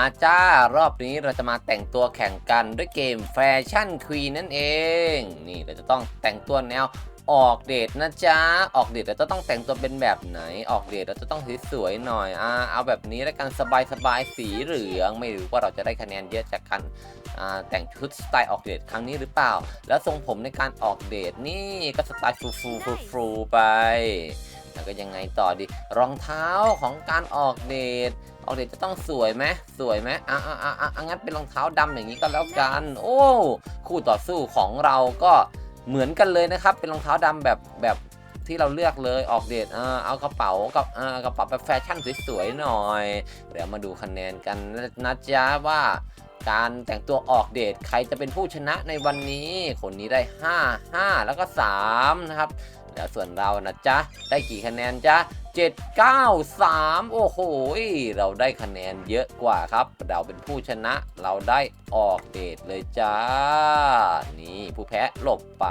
อาจ้ารอบนี้เราจะมาแต่งตัวแข่งกันด้วยเกมแฟชั่นควีนนั่นเอง นี่เราจะต้องแต่งตัวแนวออกเดทนะจ๊ะ ออกเดทเราจะต้องแต่งตัวเป็นแบบไหน ออกเดทเราจะต้องสวยๆหน่อยอ่าเอาแบบนี้แล้วกันสบายๆสีเหลือง ไม่รู้ว่าเราจะได้คะแนนเยอะจากการอ่าแต่งชุดสไตล์ออกเดทครั้งนี้หรือเปล่า แล้วทรงผมในการออกเดทนี่ก็สไตล์ฟูฟูฟูฟูไป แล้วก็ยังไงต่อดี รองเท้าของการออกเดทออกเดทจะต้องสวยไหมสวยไหมอะอะอะอะงั้นเป็นรองเท้าดำอย่างนี้ก็แล้วกัน โอ้ คู่ต่อสู้ของเราก็เหมือนกันเลยนะครับ เป็นรองเท้าดำแบบแบบที่เราเลือกเลยออกเดทเออเอากระเป๋ากับเออกระเป๋าแบบแฟชั่นสวยๆหน่อย เดี๋ยวมาดูคะแนนกันนะจ๊ะว่า การแต่งตัวออกเดทใครจะเป็นผู้ชนะในวันนี้ คนนี้ได้ 5 5 แล้วก็ 3 นะครับ แล้วส่วนเรานะจ๊ะ ได้กี่คะแนนจ๊ะ 7 9 3 โอ้โห เราได้คะแนนเยอะกว่าครับ เราเป็นผู้ชนะ เราได้ออกเดทเลยจ้า นี่ผู้แพ้หลบไป